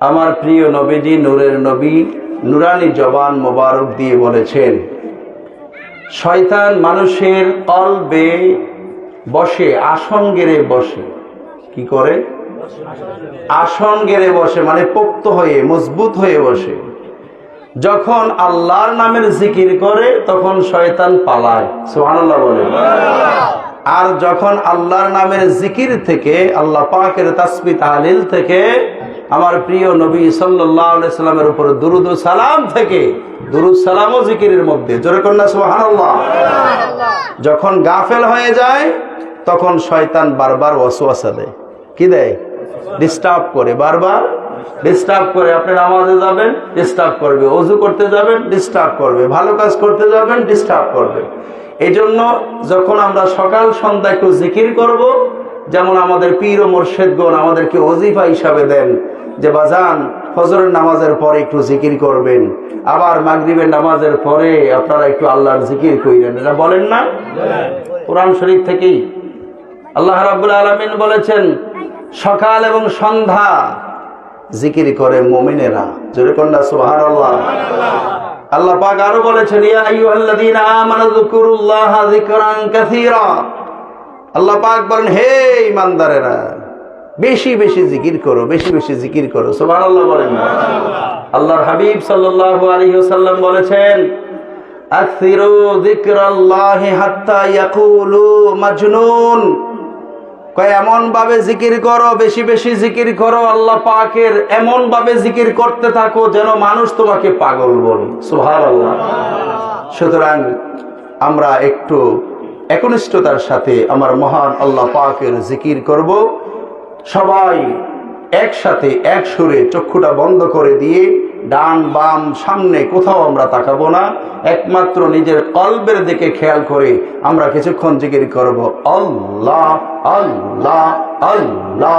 আমার প্রিয় নবীজি, নূরের নবী, নুরানি জবান মোবারক দিয়ে বলেছেন, শয়তান মানুষের কলবে বসে, আসন গেড়ে বসে। কি করে? আসন গেড়ে বসে মানে পোক্ত হয়ে, মজবুত হয়ে বসে। যখন আল্লাহর নামের জিকির করে, তখন শয়তান পালায়। সুবহানাল্লাহ বলে। আর যখন আল্লাহর নামের জিকির থেকে, আল্লাহ পাকের তাসবি, তাহলিল থেকে আমার প্রিয় নবী সাল্লাহ সাল্লামের উপর দুরুদ সালাম থেকে দুরুদ, সালাম ও জিকিরের মধ্যে, জোরে কন্যা সুবহানাল্লাহ। যখন গাফেল হয়ে যায়, তখন শয়তান বারবার ওয়াসওয়াসা দেয়। কি দেয়? ডিস্টার্ব করে। বারবার? ডিস্টার্ব করে। আপনি নামাজে যাবেন ডিস্টার্ব করবে। অজু করতে যাবেন ডিস্টার্ব করবে। ভালো কাজ করতে যাবেন ডিস্টার্ব করবে। এই জন্য যখন আমরা সকাল সন্ধ্যা একটু জিকির করব যেমন আমাদের পীর ও মোর্শেদগণ আমাদেরকে অজিফা হিসাবে দেন যে বাজান ফজরের নামাজের পরে একটু জিকির করবেন। আবার মাগরিবের নামাজের পরে আপনারা একটু আল্লাহর জিকির কইলেন এটা বলেন না? কোরআন শরীফ থেকেই। আল্লাহ রাব্বুল আলামিন বলেছেন, সকাল এবং সন্ধ্যা জিকির করে মুমিনেরা। জোরে কন্যা সুবহানাল্লাহ। আল্লাহ আল্লাহ পাক আরও বলেছেন, ইয়া আইয়ুহাল্লাযীনা আমানু যকুরুল্লাহা যিকরান কাসীরা। আল্লাহ পাক বলেন, হে ইমানদারেরা বেশি বেশি জিকির করো, বেশি বেশি জিকির করো। সুবহানাল্লাহ বলেন আল্লাহর হাবিব সাল্লাল্লাহু আলাইহি ওয়াসাল্লাম বলেছেন এমন ভাবে জিকির করো, বেশি বেশি জিকির করো, আল্লাহ পাকের এমন ভাবে জিকির করতে থাকো যেন মানুষ তোমাকে পাগল বলে। সুহার আল্লাহ সুতরাং আমরা একটু একনিষ্ঠতার সাথে আমার মহান আল্লাহ পাকের জিকির করব। সবাই একসাথে এক সুরে চক্ষুটা বন্ধ করে দিয়ে ডান বাম সামনে কোথাও আমরা তাকাবো না। একমাত্র নিজের কল্পের দিকে খেয়াল করে আমরা কিছুক্ষণ জিকির করব। আল্লাহ আল্লাহ আল্লাহ।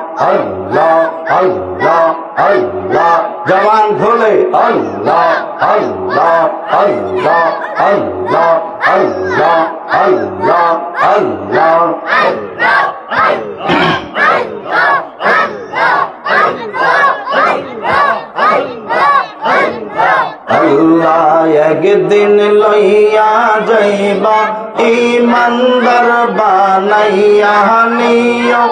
আল্লাহ জবান খোলে আল্লাহ আল্লাহ আল্লাহ আল্লাহ আল্লাহ আল্লাহ আল্লাহ। আল্লাহ একদিন লইয়া যাইবা ইমানদার বানাইয়া নিও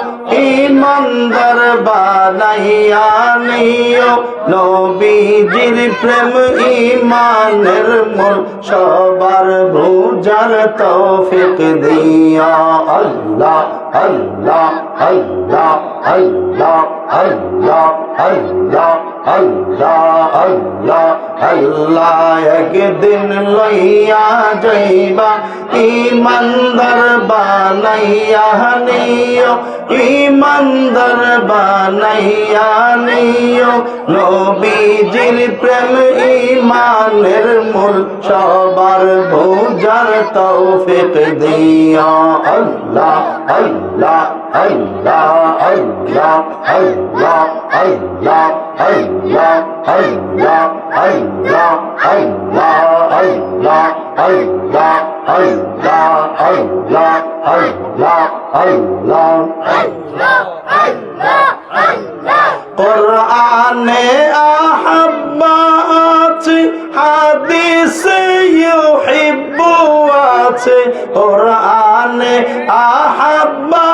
ইমানদার বানাইয়া নিও। নবীজির প্রেম ইমানের মূল সবার বুঝার তৌফিক দিয়া। আল্লাহ আল্লাহ আল্লাহ আল্লাহ আল্লাহ আল্লাহ আল্লাহ আল্লাহ আল্লাহ, একদিন লইয়া যাইবা ইমানদার বানাইয়া নিও ইমানদার বানাইয়া নিও। নবীজির প্রেম ইমানের মূল সবার বোঝার তৌফিক দিয়া আল্লাহ আল্লাহ আল্লাহ আল্লাহ আল্লাহ আল্লাহ। কোরআনে আহাব্বা আছে হাদিসে ইউহিব্বু আছে কোরআনে আহাব্বা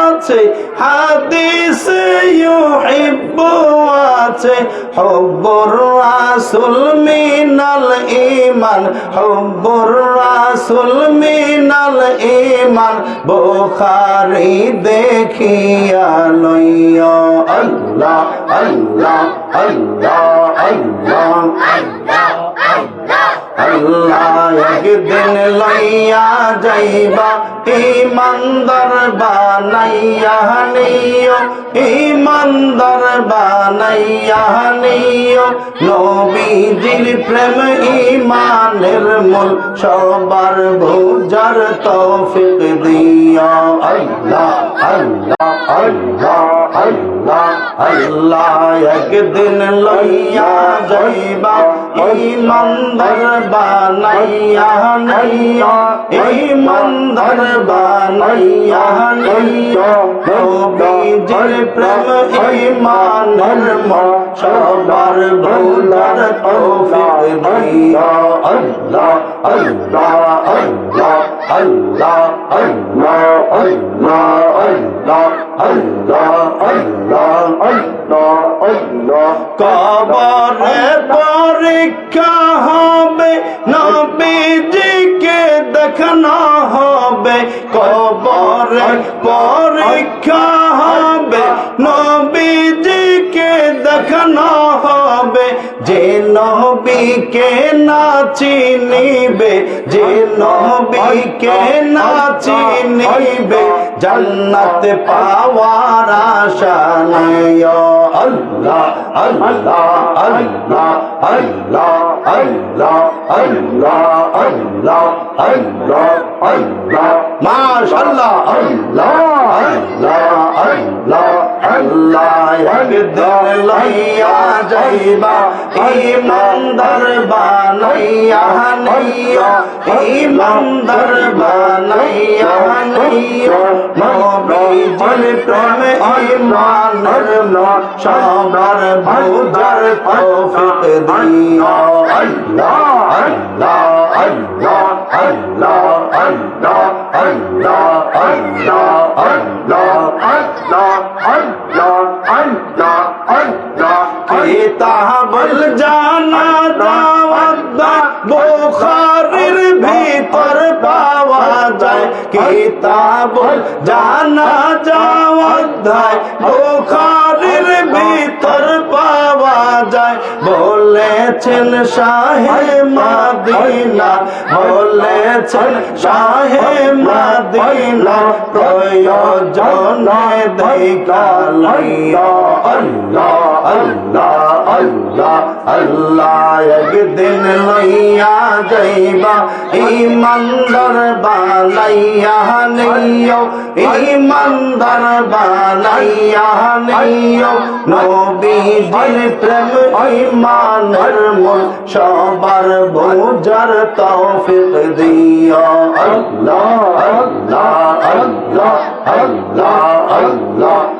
আছে হাদিসে ইউহিব্বু আছে হুব্বুর রাসূল মিনাল ঈমান, হুব্বুর রাসূল মিনাল ঈমান, বুখারী দেখিয়া লইয়া আল্লাহ আল্লাহ আল্লাহ আল্লাহ আল্লাহ একদিন লইয়া যাইবা ইমানদার বানাইয়া নিও ইমানদার বানাইয়া নিও। নবীজির প্রেম ইমানের মূল, সবার বোঝার তৌফিক দিও। আল্লাহ আল্লাহ আল্লাহ। আল্লাহ আল্লাহ একদিন লইয়া যাইবা ইমানদার বানাইয়া নাইয়া ইমানদার বানাইয়া নাইয়া নবীজির প্রেম ইমানের মন সবার বোঝার তৌফিক দিও। আল্লাহ আল্লাহ আল্লাহ। আল্লাহ আল্লাহ আল্লাহ আল্লাহ আল্লাহ আল্লাহ আল্লাহ। আল্লাহ কবরে পরীক্ষা হবে, নবীজিকে দেখানো হবে। কবরে পরীক্ষা হবে যে নবীকে না চিনিবে যে নবীকে না চিনিবে জান্নাত পাওয়ার আশা নাই। আল্লাহ আল্লাহ আল্লাহ আল্লাহ আল্লাহ আল্লাহ আল্লাহ আল্লাহ আল্লাহ। মাশাআল্লাহ, আল্লাহ আল্লাহ আল্লাহ আল্লাহ। একদিন লইয়া যাইবা ইমানদার বানাইয়া নিয়া ইমানদার বানাইয়া নবীজির প্রেমে ইমানের মন সবার বুঝার তৌফিক দিও আল্লাহ আল্লাহ আল্লাহ আল্লাহ আল্লাহ আল্লাহ আল্লাহ আল্লাহ আল্লাহ আল্লাহ আল্লাহ আল্লাহ পিতা বল জানা বোখারির ভিতর পাওয়া যায়। কে কিতাব জানা যাওয়া বোখার বলেছেন শাহে মাদিনা বলেছেন শাহে মাদিনা প্রয়োজন দেখা লাইয়া আল্লাহ আল্লাহ আল্লাহ আল্লাহ একদিন লইয়া যাইবা। ইমানদার বানাইয়া নিও ইমানদার বানাইয়া নিও। নবীজির প্রেম ইমানের মন, সবার বোঝার তৌফিক দিও। আল্লাহ আল্লাহ আল্লাহ আল্লাহ।